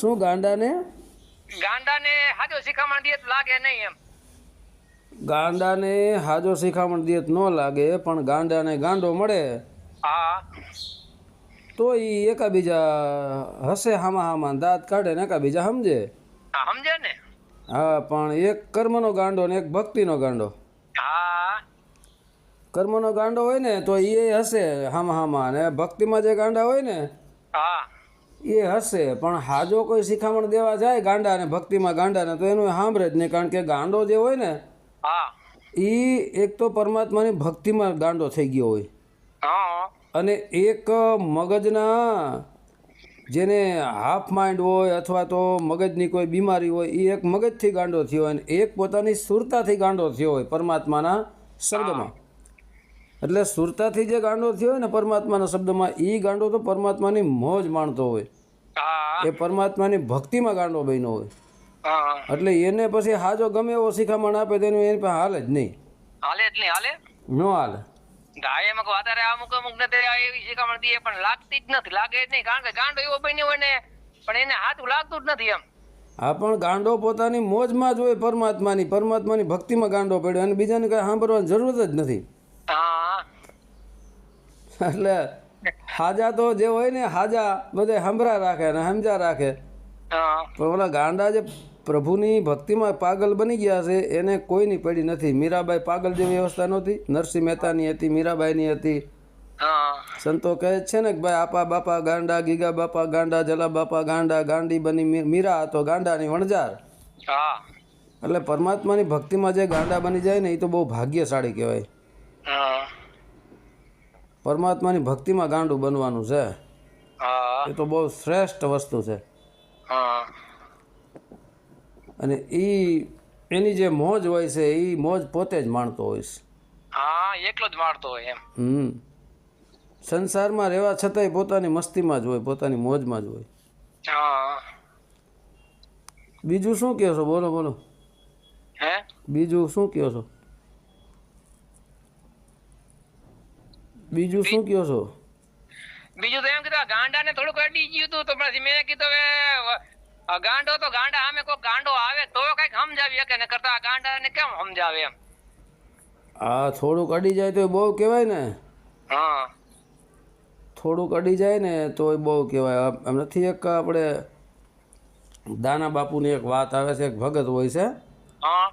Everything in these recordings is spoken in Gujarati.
શું ગાંડાને? ગાંડાને હાજો શિખામણ દે તો લાગે નહીં એમ. ગાંડાને હાજો શિખામણ દે ન લાગે પણ ગાંડાને ગાંડો મળે. હા. તો એ એકાબીજા હસે હામા હામા દાંત કાઢે ને એકાબીજા સમજે? સમજે ને. હા પણ એક કર્મનો ગાંડો ને એક ભક્તિનો ગાંડો. હા. કર્મનો ગાંડો હોય ને તો એ હશે હામા હામા ને ભક્તિમાં જે ગાંડા હોય ને હા. એ હશે પણ હાજો કોઈ શિખામણ દેવા જાય ગાંડા અને ભક્તિમાં ગાંડાને તો એનું સાંભળે જ નહીં કારણ કે ગાંડો જે હોય ને એ એક તો પરમાત્માની ભક્તિમાં ગાંડો થઈ ગયો હોય. અને એક મગજના જેને હાફ માઇન્ડ હોય અથવા તો મગજની કોઈ બીમારી હોય એ એક મગજથી ગાંડો થયો હોય અને એક પોતાની સુરતાથી ગાંડો થયો હોય પરમાત્માના શબ્દમાં. એટલે સુરતાથી જે ગાંડો થયો હોય ને પરમાત્માના શબ્દમાં એ ગાંડો તો પરમાત્માની મોજ માણતો હોય. એ પરમાત્માની ભક્તિમાં ગાંડો બન્યો હોય. એટલે એને પછી હાજો ગમે એવો શિખામણ આપે તેનું એની પાસે હાલે જ નહીં. હાલે જ નહીં હાલે? નો હાલે. ગાય એમાં વધારે અમુક અમુક ને તે એવી શિખામણ દે પણ લાગતી જ નથી લાગે જ નહીં કારણ કે ગાંડો એવો બન્યો હોય ને પણ એને હાથું લાગતું જ નથી એમ. આ પણ ગાંડો પોતાની મોજમાં જ હોય પરમાત્માની પરમાત્માની ભક્તિમાં ગાંડો પડ્યો અને બીજાને કાંઈ સાંભળવાની જરૂર જ નથી. એટલે હાજા તો જે હોય ને હાજા બધે સાંભળા રાખે ને સમજા રાખે. પણ ઓલા ગાંડા જે પ્રભુની ભક્તિમાં પાગલ બની ગયા છે એને કોઈની પડી નથી. મીરાબાઈ પાગલ જેવી વ્યવસ્થા નહોતી. નરસિંહ મહેતાની હતી મીરાબાઈની હતી. સંતો કહે છે ને કે ભાઈ આપા બાપા ગાંડા ગીગા બાપા ગાંડા જલા બાપા ગાંડા ગાંડી બની મીરા તો ગાંડાની વણજાર એટલે પરમાત્માની ભક્તિમાં જે ગાંડા બની જાય ને એ તો બહુ ભાગ્યશાળી કહેવાય. હા. પરમાત્માની ભક્તિમાં ગાંડું બનવાનું છે. એ તો બહુ શ્રેષ્ઠ વસ્તુ છે. અને એ એની જે મોજ હોય છે એ મોજ પોતે જ માણતો હોય છે. હા એકલો જ માણતો હોય એમ. હમ. સંસારમાં રહેવા છતાંય પોતાની મસ્તીમાં જ હોય પોતાની મોજમાં જ હોય. બીજું શું કહો છો? બોલો બોલો. હે? બીજું શું કહો છો? બીજું શું કયો છો? બીજું તો એમ કીધું ગાંડાને થોડુંક અડી ગયું હતું તો પછી મેં કીધું હવે આ ગાંડો તો ગાંડા અમે કોઈ ગાંડો આવે તો કંઈક સમજાવી શકે ને કરતા આ ગાંડાને કેમ સમજાવે એમ? આ થોડુંક અડી જાય તો બહુ કહેવાય ને? હા. થોડુંક અડી જાય ને તો બહુ કહેવાય. આમ નથી એક આપણે દાના બાપુની એક વાત આવે છે એક ભગત હોય છે. હા.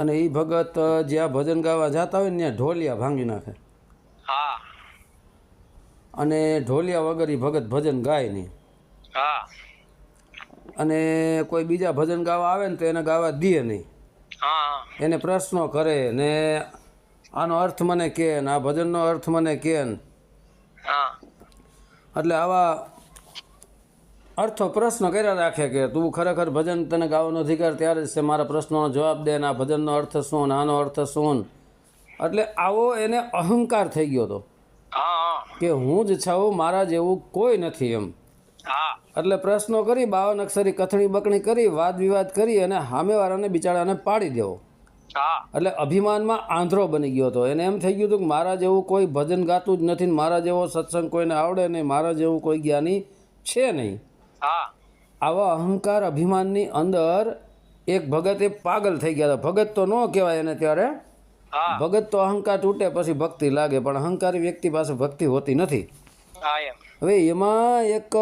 અને એ ભગત જ્યાં ભજન ગાવા જતા હોય ને ત્યાં ઢોલિયા ભાંગી નાખે. હા. અને ઢોલિયા વગર એ ભગત ભજન ગાય નહીં. હા. અને કોઈ બીજા ભજન ગાવા આવે ને તો એને ગાવા દે નહીં. હા. એને પ્રશ્નો કરે ને આનો અર્થ મને કે ને આ ભજનનો અર્થ મને કે હા. એટલે આવા અર્થો પ્રશ્ન કર્યા રાખે કે તું ખરેખર ભજન તને ગાવાનો અધિકાર ત્યારે જ છે. મારા પ્રશ્નોનો જવાબ દે ને આ ભજનનો અર્થ શું ને આનો અર્થ શું એટલે આવો એને અહંકાર થઈ ગયો હતો કે હું જ છું મારા જેવું કોઈ નથી એમ. હા. એટલે પ્રશ્નો કરી બાવન અક્ષરી કથણી બકણી કરી વાદ વિવાદ કરી અને સામેવાળાને બિચારાને પાડી દેવો. એટલે અભિમાનમાં આંધ્રો બની ગયો હતો એને એમ થઈ ગયું હતું કે મારા જેવું કોઈ ભજન ગાતું જ નથી ને મારા જેવો સત્સંગ કોઈને આવડે નહીં મારા જેવું કોઈ જ્ઞાની છે નહીં. આવા અહંકાર અભિમાનની અંદર એક ભગત એ પાગલ થઈ ગયા હતા. ભગત તો ન કહેવાય એને ત્યારે. ભગત તો અહંકાર તૂટે પછી ભક્તિ લાગે પણ અહંકારી વ્યક્તિ પાસે ભક્તિ હોતી નથી. હવે એમાં એક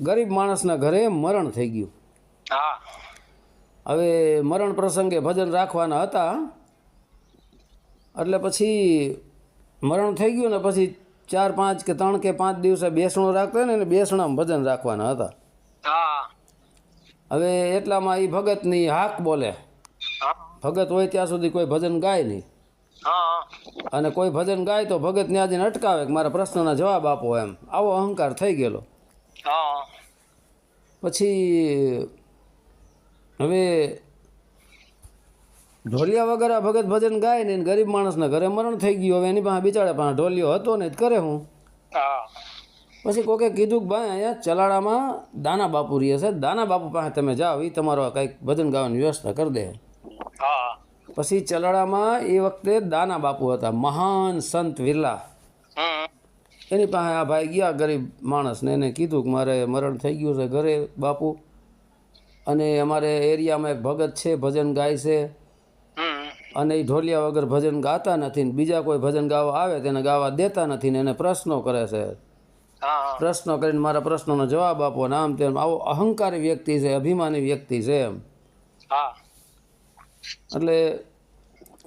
ગરીબ માણસના ઘરે મરણ થઈ ગયું. હવે મરણ પ્રસંગે ભજન રાખવાના હતા. એટલે પછી મરણ થઈ ગયું ને પછી ચાર પાંચ કે ત્રણ કે પાંચ દિવસે બેસણું રાખતા ને એને બેસણામાં ભજન રાખવાના હતા. હવે એટલામાં એ ભગતની હાક બોલે. ભગત હોય ત્યાં સુધી કોઈ ભજન ગાય નહીં. અને કોઈ ભજન ગાય તો ભગત ને આજે અટકાવે કે મારા પ્રશ્નના જવાબ આપો એમ. આવો અહંકાર થઈ ગયેલો. હા. પછી હવે ઢોલિયા વગર આ ભગત ભજન ગાય ને ગરીબ માણસના ઘરે મરણ થઈ ગયું. હવે એની પાસે બિચારા પાસે ઢોલિયો હતો ને કરે હું. પછી કોકે કીધું કે ભાઈ અહીંયા ચલાડામાં દાના બાપુ રહી છે. દાના બાપુ પાસે તમે જાઓ એ તમારો કંઈક ભજન ગાવાની વ્યવસ્થા કરી દે. હા. પછી ચલાડામાં એ વખતે દાના બાપુ હતા મહાન સંત વિરલા. એની પાસે આ ભાઈ ગયા ગરીબ માણસને એને કીધું કે મારે મરણ થઈ ગયું છે ઘરે બાપુ. અને અમારે એરિયામાં એક ભગત છે ભજન ગાય છે. અને એ ઢોલિયા વગર ભજન ગાતા નથી ને બીજા કોઈ ભજન ગાવા આવે તેને ગાવા દેતા નથી ને એને પ્રશ્નો કરે છે. પ્રશ્નો કરીને મારા પ્રશ્નોનો જવાબ આપો ને આમ તેમ. આવો અહંકારી વ્યક્તિ છે અભિમાની વ્યક્તિ છે એમ. એટલે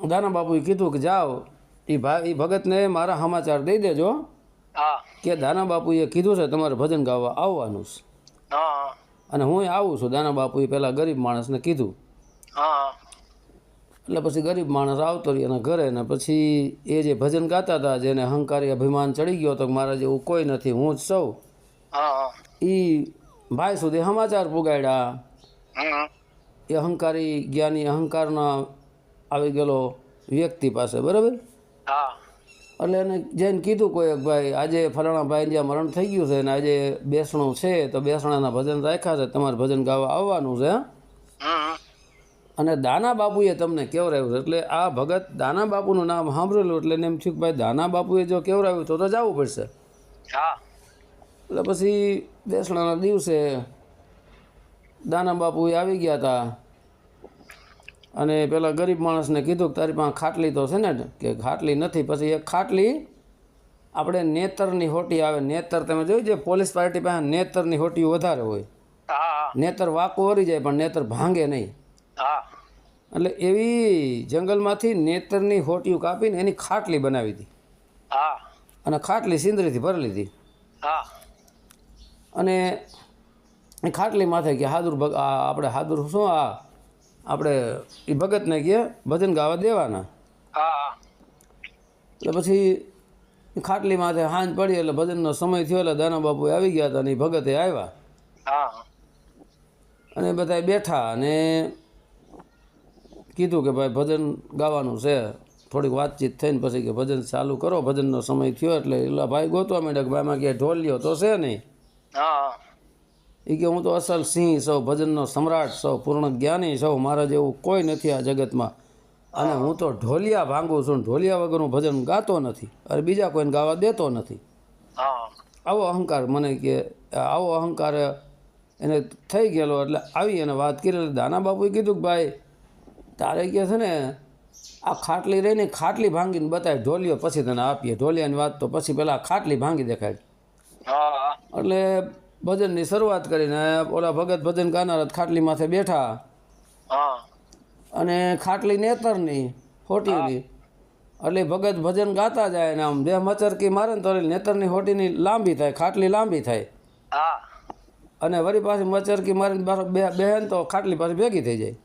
દાના બાપુએ કીધું કે જાઓ એ ભાઈ એ ભગતને મારા સમાચાર દઈ દેજો. હા. કે દાના બાપુએ કીધું છે તમારે ભજન ગાવા આવવાનું છે. અને હું આવું છું દાના બાપુએ પેલા ગરીબ માણસને કીધું. હા. એટલે પછી ગરીબ માણસ આવતો રહ્યો એના ઘરે ને પછી એ જે ભજન ગાતા હતા જેને અહંકારી અભિમાન ચડી ગયો હતો મારા જેવું કોઈ નથી હું જ સૌ એ ભાઈ સુધી સમાચાર પુગાડ્યા. એ અહંકારી જ્ઞાની અહંકારના આવી ગયેલો વ્યક્તિ પાસે બરાબર? હા. એટલે એને જઈને કીધું કોઈ એક ભાઈ આજે ફલાણા ભાઈ જ્યાં મરણ થઈ ગયું છે ને આજે બેસણું છે તો બેસણાના ભજન રાખ્યા છે તમારે ભજન ગાવા આવવાનું છે હા? અને દાના બાપુએ તમને કેવરાવ્યું? એટલે આ ભગત દાના બાપુનું નામ સાંભળેલું એટલે એમ થયું કે ભાઈ દાના બાપુએ જો કેવરાવ્યું તો તો જવું પડશે. હા. એટલે પછી બેસણાના દિવસે દાના બાપુ આવી ગયા હતા અને પેલા ગરીબ માણસને કીધું કે તારી પાસે ખાટલી તો છે ને કે ખાટલી નથી. પછી એક ખાટલી આપણે નેતરની હોટી આવે. નેતર તમે જોયું છે પોલીસ પાર્ટી પાસે નેતરની હોટી વધારે હોય. હા નેતર વાંકું વળી જાય પણ નેતર ભાંગે નહીં. હા. એટલે એવી જંગલમાંથી નેતરની હોટિયું કાપીને એની ખાટલી બનાવી હતી. હા. અને ખાટલી સિંદરીથી ભરેલી હતી. હા. અને એ ખાટલી માથે કે હાદુર આપણે હાદુર શું આ આપણે એ ભગતને કે ભજન ગાવા દેવાના. હા. એટલે પછી ખાટલી માથે હાંજ પડી એટલે ભજનનો સમય થયો એટલે દાના બાપુ આવી ગયા હતા અને એ ભગતે આવ્યા. હા. અને બધા બેઠા અને કીધું કે ભાઈ ભજન ગાવાનું છે. થોડીક વાતચીત થઈને પછી કે ભજન ચાલુ કરો. ભજનનો સમય થયો એટલે એટલા ભાઈ ગોતવા માંડ્યા કે ભાઈમાં કે ઢોલિયો તો છે નહીં. હા એ કે હું તો અસલ સિંહ સૌ ભજનનો સમ્રાટ સૌ પૂર્ણ જ્ઞાની સૌ મારા જેવું કોઈ નથી આ જગતમાં. અને હું તો ઢોલિયા ભાંગું છું ઢોલિયા વગરનું ભજન ગાતો નથી. અરે બીજા કોઈને ગાવા દેતો નથી. આવો અહંકાર મને કે આવો અહંકાર એને થઈ ગયેલો એટલે આવી એને વાત કરી એટલે દાના બાપુએ કીધું કે ભાઈ તારે કે છે ને આ ખાટલી રહીને ખાટલી ભાંગીને બતાય ઢોલિયો પછી તને આપીએ. ઢોલિયાની વાત તો પછી પહેલાં ખાટલી ભાંગી દેખાય. હા. એટલે ભજનની શરૂઆત કરીને ઓલા ભગત ભજન ગાનાર ખાટલી માથે બેઠા. હા. અને ખાટલી નેતરની હોટીની એટલે ભગત ભજન ગાતા જાય ને આમ દેહ મચરકી મારે ને તો નેતરની હોટીની લાંબી થાય ખાટલી લાંબી થાય. હા. અને વળી પાછી મચરકી મારીને બે બહેન તો ખાટલી પાછી ભેગી થઈ જાય.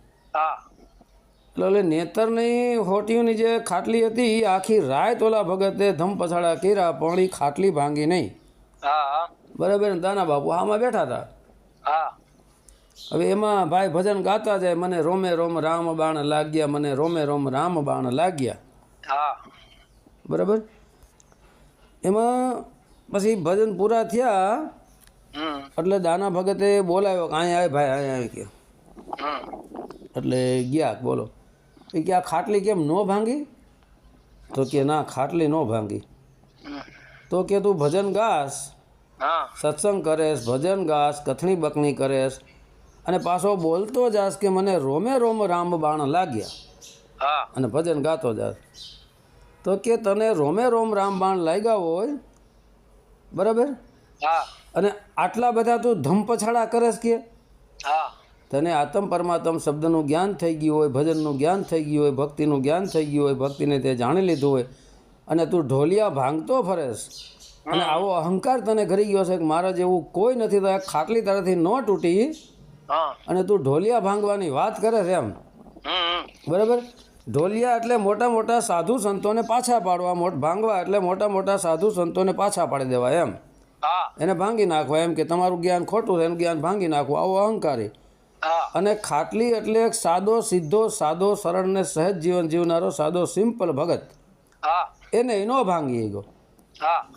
એટલે નેતરની હોટીઓની જે ખાટલી હતી એ આખી રાત ઓલા ભગતે ધમ પછાડા કર્યા પણ એ ખાટલી ભાંગી નહીં. હા. બરાબર ને? દાના બાપુ આમાં બેઠા હતા હા. હવે એમાં ભાઈ ભજન ગાતા જાય મને રોમે રોમ રામ બાણ લાગ્યા મને રોમે રોમ રામ બાણ લાગ્યા. હા. બરાબર? એમાં પછી ભજન પૂરા થયા એટલે દાના ભગતે બોલાવ્યો કે અહીંયા આવે ભાઈ અહીંયા આવી કે એટલે ગયા બોલો. એ કે આ ખાટલી કેમ ન ભાંગી? તો કે ના ખાટલી ન ભાંગી. તો કે તું ભજન ગાસ હા. સત્સંગ કરેશ ભજન ગાસ કથણી બકણી કરેશ અને પાછો બોલતો જાસ કે મને રોમે રોમ રામ બાણ લાગ્યા. હા. અને ભજન ગાતો જાસ તો કે તને રોમે રોમ રામ બાણ લાગ્યા હોય બરાબર? હા. અને આટલા બધા તું ધમપછાડા કરેશ કે? હા. તને આત્મ પરમાત્મ શબ્દનું જ્ઞાન થઈ ગયું હોય ભજનનું જ્ઞાન થઈ ગયું હોય ભક્તિનું જ્ઞાન થઈ ગયું હોય ભક્તિને તે જાણી લીધું હોય અને તું ઢોલિયા ભાંગતો ફરેશ અને આવો અહંકાર તને ઘરી ગયો છે કે મારા જેવું કોઈ નથી તો ખાટલી તારાથી ન તૂટી અને તું ઢોલિયા ભાંગવાની વાત કરે છે એમ. બરાબર? ઢોલિયા એટલે મોટા મોટા સાધુ સંતોને પાછા પાડવા ભાંગવા એટલે મોટા મોટા સાધુ સંતોને પાછા પાડી દેવા એમ. એને ભાંગી નાખવા એમ કે તમારું જ્ઞાન ખોટું છે એનું જ્ઞાન ભાંગી નાખવું આવો અહંકારી. અને ખાટલી એટલે એક સાદો સીધો સાદો સરળ ને સહજ જીવન જીવનારો સાદો સિમ્પલ ભગત. એને એનો ન ભાંગી ગયો.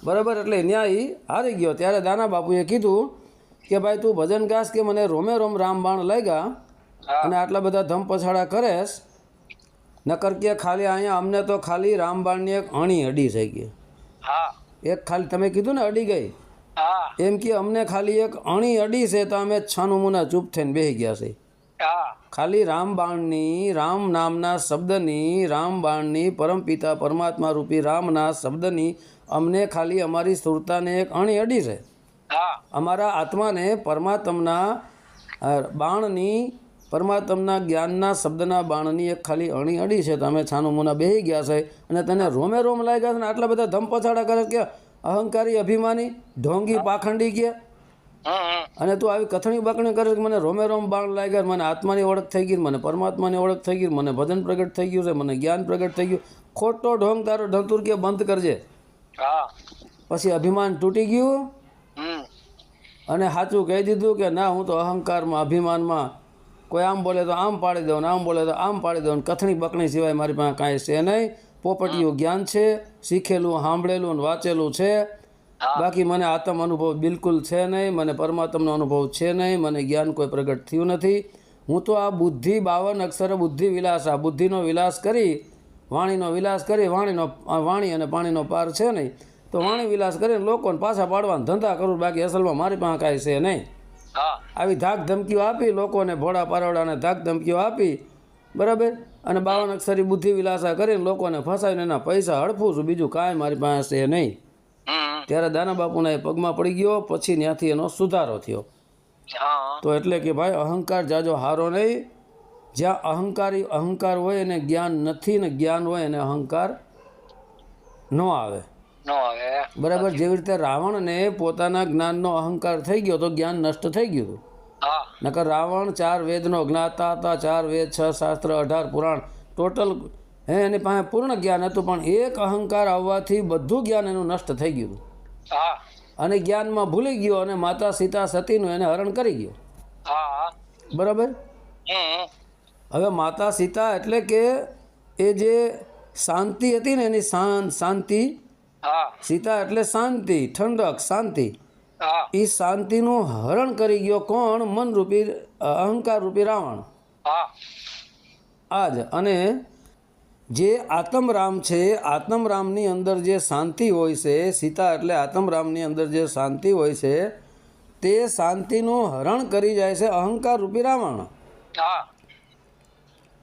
બરાબર એટલે ન્યાય હારી ગયો. ત્યારે દાના બાપુએ કીધું કે ભાઈ તું ભજન ગાસ કે મને રોમે રોમ રામબાણ લઈ લાગ્યા અને આટલા બધા ધમ પછાડા કરેશ નકર કે ખાલી અહીંયા અમને તો ખાલી રામબાણની એક અણી અડી થઈ ગઈ. એક ખાલી તમે કીધું ને અડી ગઈ. એમ કે અમને ખાલી એક અણી અડી છે તો અમે છાનું મુના ચૂપ થઈને બેસી ગયા છે. ખાલી રામબાણની રામ નામના શબ્દની રામબાણની પરમપિતા પરમાત્મા રૂપી રામના શબ્દની અમને ખાલી અમારી સુરતાને એક અણી અડી છે. અમારા આત્માને પરમાત્મના બાણની પરમાત્મના જ્ઞાનના શબ્દના બાણની એક ખાલી અણી અડી છે તો અમે છાનું મુના બેસી ગયા છે અને તને રોમે રોમ લાગ્યા છે ને આટલા બધા ધમપછાડા કરે છે કે અહંકારી અભિમાની ઢોંગી પાખંડી હમ. અને તું આવી કથણી બકણી કરે મને રોમે રોમ બાણ લાગ્યા મને આત્માની ઓળખ થઈ ગઈ મને પરમાત્માની ઓળખ થઈ ગઈ મને ભજન પ્રગટ થઈ ગયું છે મને જ્ઞાન પ્રગટ થઈ ગયું. ખોટો ઢોંગ તારો ઢંતુર કે બંધ કરજે. હા. પછી અભિમાન તૂટી ગયું. અને સાચું કહી દીધું કે ના હું તો અહંકારમાં અભિમાનમાં કોઈ આમ બોલે તો આમ પાડી દઉં ને આમ બોલે તો આમ પાડી દઉં કથણી બકણી સિવાય મારી પાસે કાંઈ છે નહીં. પોપટીયું જ્ઞાન છે શીખેલું સાંભળેલું અને વાંચેલું છે. બાકી મને આત્મ અનુભવ બિલકુલ છે નહીં મને પરમાત્માનો અનુભવ છે નહીં મને જ્ઞાન કોઈ પ્રગટ થયું નથી. હું તો આ બુદ્ધિ બાવન અક્ષર બુદ્ધિ વિલાસ આ બુદ્ધિનો વિલાસ કરી વાણીનો વિલાસ કરી વાણીનો વાણી અને પાણીનો પાર છે નહીં. તો વાણી વિલાસ કરીને લોકોને પાછા પાડવાના ધંધા કરું બાકી અસલમાં મારી પાસે કાંઈ છે નહીં. આવી ધાક ધમકીઓ આપી લોકોને ભોળા પારોડાને ધાક ધમકીઓ આપી બરાબર? અને બાવન અક્ષરી બુદ્ધિ વિલાસા કરીને લોકોને ફસાવીને એના પૈસા હડફું છું બીજું કાંઈ મારી પાસે છે નહીં. ત્યારે દાના બાપુના એ પગમાં પડી ગયો પછી ત્યાંથી એનો સુધારો થયો. તો એટલે કે ભાઈ અહંકાર જાજો હારો નહીં. જ્યાં અહંકારી અહંકાર હોય એને જ્ઞાન નથી ને જ્ઞાન હોય એને અહંકાર ન આવે. બરાબર જેવી રીતે રાવણને પોતાના જ્ઞાનનો અહંકાર થઈ ગયો તો જ્ઞાન નષ્ટ થઈ ગયું નકર રાવણ ચાર વેદનો જ્ઞાતા હતા ચાર વેદ છ શાસ્ત્ર અઢાર પુરાણ. ટોટલ હે એની પાસે પૂર્ણ જ્ઞાન હતું પણ એક અહંકાર આવવાથી બધું જ્ઞાન એનું નષ્ટ થઈ ગયું. અને જ્ઞાનમાં ભૂલી ગયો અને માતા સીતા સતીનું એને હરણ કરી ગયો. બરાબર? હવે માતા સીતા એટલે કે એ જે શાંતિ હતી ને એની શાંત. શાંતિ સીતા એટલે શાંતિ ઠંડક શાંતિ. એ શાંતિનું હરણ કરી ગયો કોણ? મન રૂપી અહંકાર રૂપી રાવણ આજ અને જે આત્મરામ છે આત્મરામની અંદર જે શાંતિ હોય છે સીતા એટલે આત્મરામની અંદર જે શાંતિ હોય છે તે શાંતિનું હરણ કરી જાય છે અહંકાર રૂપી રાવણ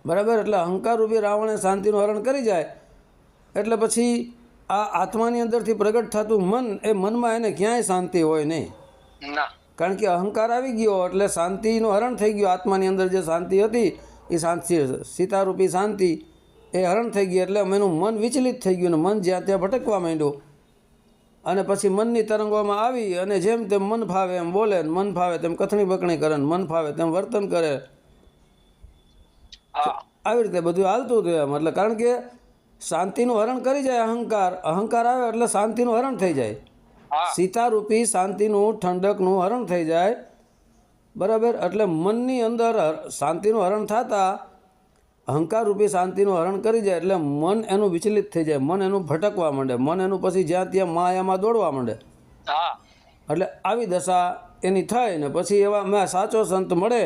બરાબર? એટલે અહંકાર રૂપી રાવણે શાંતિનું હરણ કરી જાય. એટલે પછી આ આત્માની અંદરથી પ્રગટ થતું મન એ મનમાં એને ક્યાંય શાંતિ હોય નહીં. કારણ કે અહંકાર આવી ગયો એટલે શાંતિનું હરણ થઈ ગયું. આત્માની અંદર જે શાંતિ હતી એ શાંતિ સીતારૂપી શાંતિ એ હરણ થઈ ગઈ એટલે એનું મન વિચલિત થઈ ગયું ને મન જ્યાં ત્યાં ભટકવા માંડ્યું. અને પછી મનની તરંગોમાં આવી અને જેમ તેમ મન ફાવે એમ બોલે મન ફાવે તેમ કથણી બકણી કરે મન ફાવે તેમ વર્તન કરે. આવી રીતે બધું હાલતું હતું એમ. એટલે કારણ કે શાંતિનું હરણ કરી જાય અહંકાર. અહંકાર આવે એટલે શાંતિનું હરણ થઈ જાય. સીતારૂપી શાંતિનું ઠંડકનું હરણ થઈ જાય. બરાબર? એટલે મનની અંદર શાંતિનું હરણ થતાં અહંકાર રૂપી શાંતિનું હરણ કરી જાય એટલે મન એનું વિચલિત થઈ જાય. મન એનું ભટકવા માંડે. મન એનું પછી જ્યાં ત્યાં માયામાં દોડવા માંડે. એટલે આવી દશા એની થાય ને પછી એવા મેં સાચો સંત મળે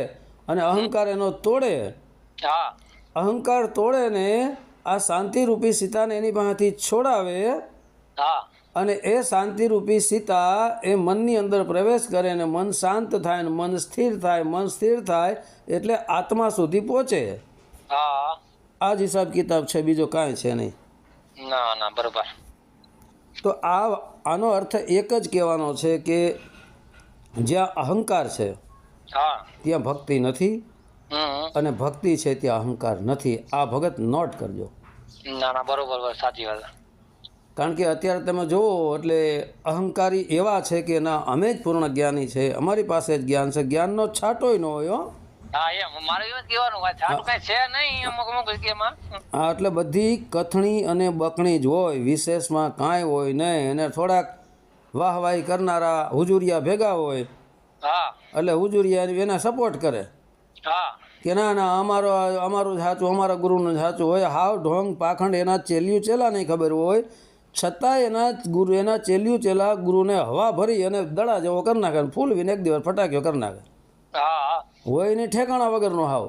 અને અહંકાર એનો તોડે. અહંકાર તોડે ને આ શાંતિરૂપી સીતાને એની પાસેથી છોડાવે હા. અને એ શાંતિરૂપી સીતા એ મનની અંદર પ્રવેશ કરે અને મન શાંત થાય ને મન સ્થિર થાય મન સ્થિર થાય એટલે આત્મા સુધી પહોંચે. હા. આ જ હિસાબ કિતાબ છે બીજો કાંઈ છે નહીં. ના ના બરાબર. તો આ આનો અર્થ એક જ કહેવાનો છે કે જ્યાં અહંકાર છે હા. ત્યાં ભક્તિ નથી. અને ભક્તિ છે ત્યાં અહંકાર નથી. આ ભગત નોટ કરજો. ના ના બરોબર સાચી વાત. કારણ કે અત્યારે તમે જુઓ એટલે અહંકારી એવા છે કે ના અમે જ પૂર્ણ જ્ઞાની છે અમારી પાસે જ જ્ઞાન છે. જ્ઞાનનો છાંટોય ન હોય હો. એટલે બધી કથણી અને બકણી જ હોય વિશેષમાં કાંઈ હોય નહીં. અને થોડાક વાહવાહી કરનારા હુજુરિયા ભેગા હોય હા. એટલે હુજુરિયા એના સપોર્ટ કરે. હા. કે ના ના અમારો અમારું સાચું અમારા ગુરુનું સાચું હોય. હાવ ઢોંગ પાખંડ એના ચેલ્યું ચેલા નહીં ખબર હોય. છતાંય એના ગુરુ એના ચેલ્યું ચેલા ગુરુને હવા ભરી અને દડા જેવો કરી નાખે ફૂલવીને એક દિવસ ફટાક્યો કરી નાખે. હા હા. હોય એની ઠેકાણા વગરનો હાવ.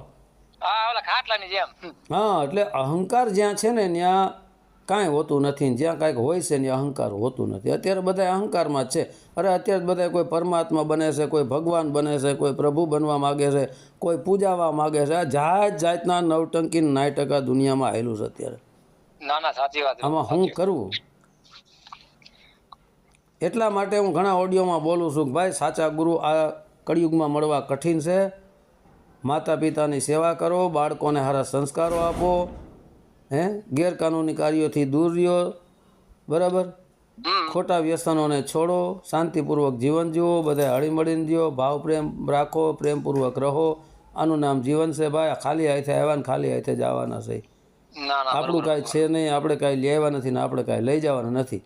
હા એટલે અહંકાર જ્યાં છે ને ત્યાં કાંઈ હોતું નથી જ્યાં કાંઈક હોય છે ને એ અહંકાર હોતું નથી. અત્યારે બધા અહંકારમાં છે. અરે અત્યારે બધા કોઈ પરમાત્મા બને છે કોઈ ભગવાન બને છે કોઈ પ્રભુ બનવા માગે છે કોઈ પૂજાવા માગે છે. આ જાત જાતના નવટંકી નાય ટકા દુનિયામાં આવેલું છે અત્યારે. ના ના સાચી વાત આમાં હું કરવું? એટલા માટે હું ઘણા ઓડિયોમાં બોલું છું કે ભાઈ સાચા ગુરુ આ કળિયુગમાં મળવા કઠિન છે. માતા પિતાની સેવા કરો બાળકોને સારા સંસ્કારો આપો હે? ગેરકાનૂની કાર્યોથી દૂર રહ્યો. બરાબર? ખોટા વ્યસનોને છોડો શાંતિપૂર્વક જીવન જીવો બધા હળીમળીને જીવો ભાવ પ્રેમ રાખો પ્રેમપૂર્વક રહો. આનું નામ જીવન છે ભાઈ. ખાલી હાથે આવ્યા ને ખાલી હાથે જવાના છે. આપણું કાંઈ છે નહીં આપણે કાંઈ લેવા નથી ને આપણે કાંઈ લઈ જવાના નથી.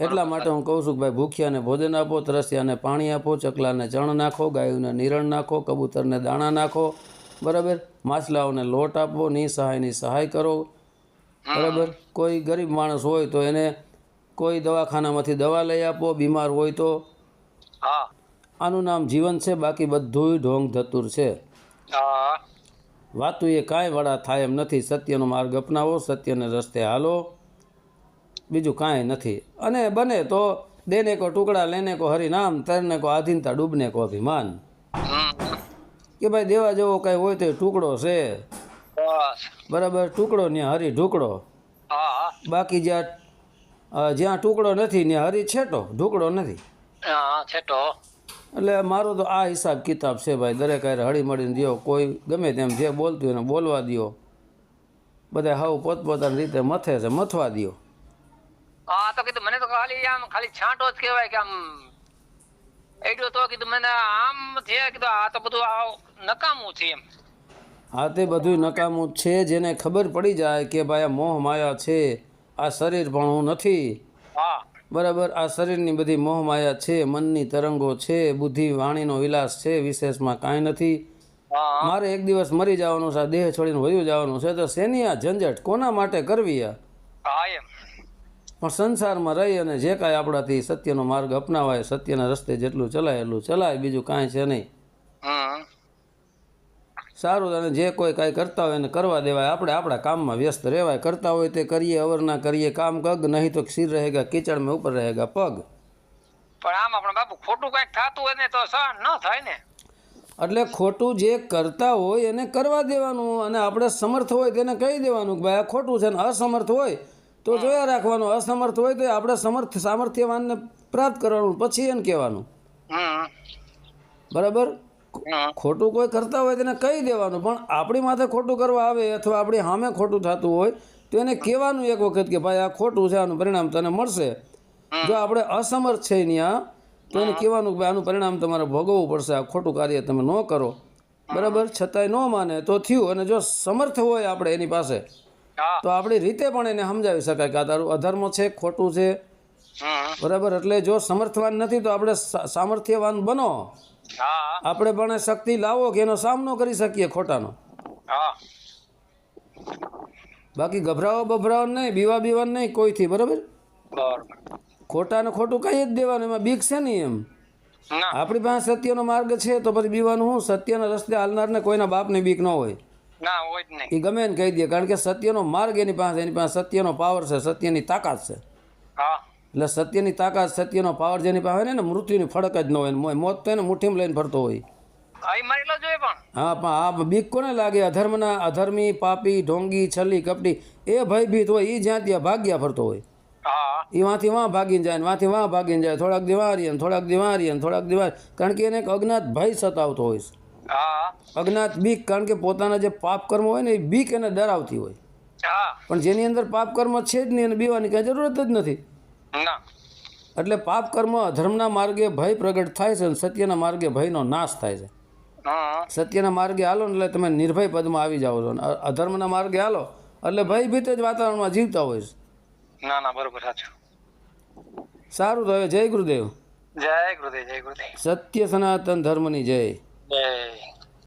એટલા માટે હું કહું છું કે ભાઈ ભૂખ્યાને ભોજન આપો તરસ્યાને પાણી આપો ચકલાને ચણ નાખો ગાયોને નિરણ નાખો કબૂતરને દાણા નાખો બરાબર? માછલાઓને લોટ આપો નિસહાયની સહાય કરો. બરાબર? કોઈ ગરીબ માણસ હોય તો એને કોઈ દવાખાનામાંથી દવા લઈ આપો બીમાર હોય તો. હા. આનું નામ જીવન છે બાકી બધુંય ઢોંગ ધતુર છે. વાતું એ કાંઈ વડા થાય એમ નથી. સત્યનો માર્ગ અપનાવો સત્યને રસ્તે હાલો. બીજું કાંઈ નથી. અને બને તો દેને કો ટુકડા લેને કો હરિનામ તરને કો આધીનતા ડૂબને કો અભિમાન. કે ભાઈ દેવા જેવો કાંઈ હોય તો ટુકડો છે. બરાબર ટુકડો ને હરી ઢુકડો. બાકી જ્યાં જ્યાં ટુકડો નથી ને હરી છેટો ઢુકડો નથી. હા છેટો. એટલે મારો તો આ હિસાબ કિતાબ છે ભાઈ દરેક હારે હળી મળીને દ્યો કોઈ ગમે તેમ જે બોલતું એને બોલવા દ્યો. બધા હાવ પોતપોતાની રીતે મથે છે મથવા દ્યો. હા તો કીધું મને તો ખાલી આમ ખાલી છાંટો જ કહેવાય કે આમ એટલું તો કીધું મને આમ છે કીધું આ તો બધું આ નકામું છે એમ. તે બધું નકામું છે જેને ખબર પડી જાય કે ભાઈ આ મોહ માયા છે આ શરીર પણ હું નથી. હા. બરાબર આ શરીરની બધી મોહ માયા છે મનની તરંગો છે બુદ્ધિ વાણીનો વિલાસ છે વિશેષમાં કાંઈ નથી. મારે એક દિવસ મરી જવાનું છે દેહ છોડીને વયું જવાનું છે તો શેની આ ઝંઝટ કોના માટે કરવી આ? પણ સંસારમાં રહી અને જે કાંઈ આપણાથી સત્યનો માર્ગ અપનાવાય સત્યના રસ્તે જેટલું ચલાય એટલું ચલાય બીજું કાંઈ છે નહીં. સારું અને જે કોઈ કાંઈ કરતા હોય એને કરવા દેવાય. આપણે આપણા કામમાં વ્યસ્ત રહેવાય. કરતા હોય તે કરીએ અવરના કરીએ કામ કગ નહીં તો ક્ષીર રહેગા કીચડ મેં ઉપર રહેગા પગ. પણ આમ આપણે બાપુ ખોટું કાંઈક થતું હોય ને તો સહન ન થાય ને. એટલે ખોટું જે કરતા હોય એને કરવા દેવાનું અને આપણે સમર્થ હોય તેને કહી દેવાનું કે ભાઈ આ ખોટું છે ને અસમર્થ હોય તો જોયા રાખવાનું. અસમર્થ હોય તો આપણે સમર્થ સામર્થ્યવાનને પ્રાપ્ત કરવાનું પછી એને કહેવાનું. બરાબર? ખોટું કોઈ કરતા હોય તેને કહી દેવાનું. પણ આપણી માથે ખોટું કરવા આવે અથવા આપણી સામે ખોટું થતું હોય તો એને કહેવાનું એક વખત કે ભાઈ આ ખોટું છે આનું પરિણામ તને મળશે. જો આપણે અસમર્થ છે ત્યાં તો એને કહેવાનું કે ભાઈ આનું પરિણામ તમારે ભોગવવું પડશે. આ ખોટું કાર્ય તમે ન કરો. બરાબર? છતાંય ન માને તો થયું. અને જો સમર્થ હોય આપણે એની પાસે તો આપણી રીતે પણ એને સમજાવી શકાય કે આ તારું અધર્મ છે ખોટું છે. બરાબર? એટલે જો સમર્થવાન નથી તો આપણે સામર્થ્યવાન બનો. આપણે પણ શક્તિ લાવો કે એનો સામનો કરી શકીએ ખોટાનો. બાકી ગભરાવો બભરાવો નહીં બીવા બીવા નહીં કોઈથી બરાબર? ખોટાને ખોટું કઈ જ દેવાનું એમાં બીક છે નહીં એમ. આપણી પાસે સત્યનો માર્ગ છે તો પછી બીવાનું હું સત્યના રસ્તે હાલનારને કોઈના બાપને બીક ન હોય. ના હોય એ ગમે એને કહી દે કારણ કે સત્યનો માર્ગ એની પાસે એની પાસે સત્યનો પાવર છે સત્યની તાકાત છે. હા. એટલે સત્યની તાકાત સત્યનો પાવર જેની પાસે હોય ને મૃત્યુની ફડક જ ન હોય. મોત તો એને મુઠ્ઠીમાં લઈને ફરતો હોય. હા પણ. આ બીક કોને લાગે? અધર્મના અધર્મી પાપી ઢોંગી છલ્લી કપટી એ ભયભીત હોય એ જ્યાં ત્યાં ભાગ્યા ફરતો હોય. એ વાંથી વાં ભાગીને જાય વાંથી વાં ભાગીને જાય. થોડાક દિવારી ને થોડાક દિવારી ને થોડાક દિવાર કારણ કે એને એક અજ્ઞાત ભય સતાવતો હોય છે. અજ્ઞાત બીક કારણ કે પોતાના જે પાપ કર્મ હોય ને એ બીક એને ડરાવતી હોય. પણ જેની અંદર પાપ કર્મ છે જ નહીં એને બીવાની કાંઈ જરૂરત જ નથી. ના. એટલે પાપ કર્મ અધર્મના માર્ગે ભય પ્રગટ થાય છે અને સત્યના માર્ગે ભયનો નાશ થાય છે. સત્યના માર્ગે હાલો એટલે તમે નિર્ભય પદમાં આવી જાઓ છો. અધર્મના માર્ગે હાલો એટલે ભયભીત જ વાતાવરણમાં જીવતા હોય છે. ના ના બરોબર સાચું. સારું તો હવે જય ગુરુદેવ. જય ગુરુદેવ જય ગુરુદેવ. સત્ય સનાતન ધર્મની જય. જય.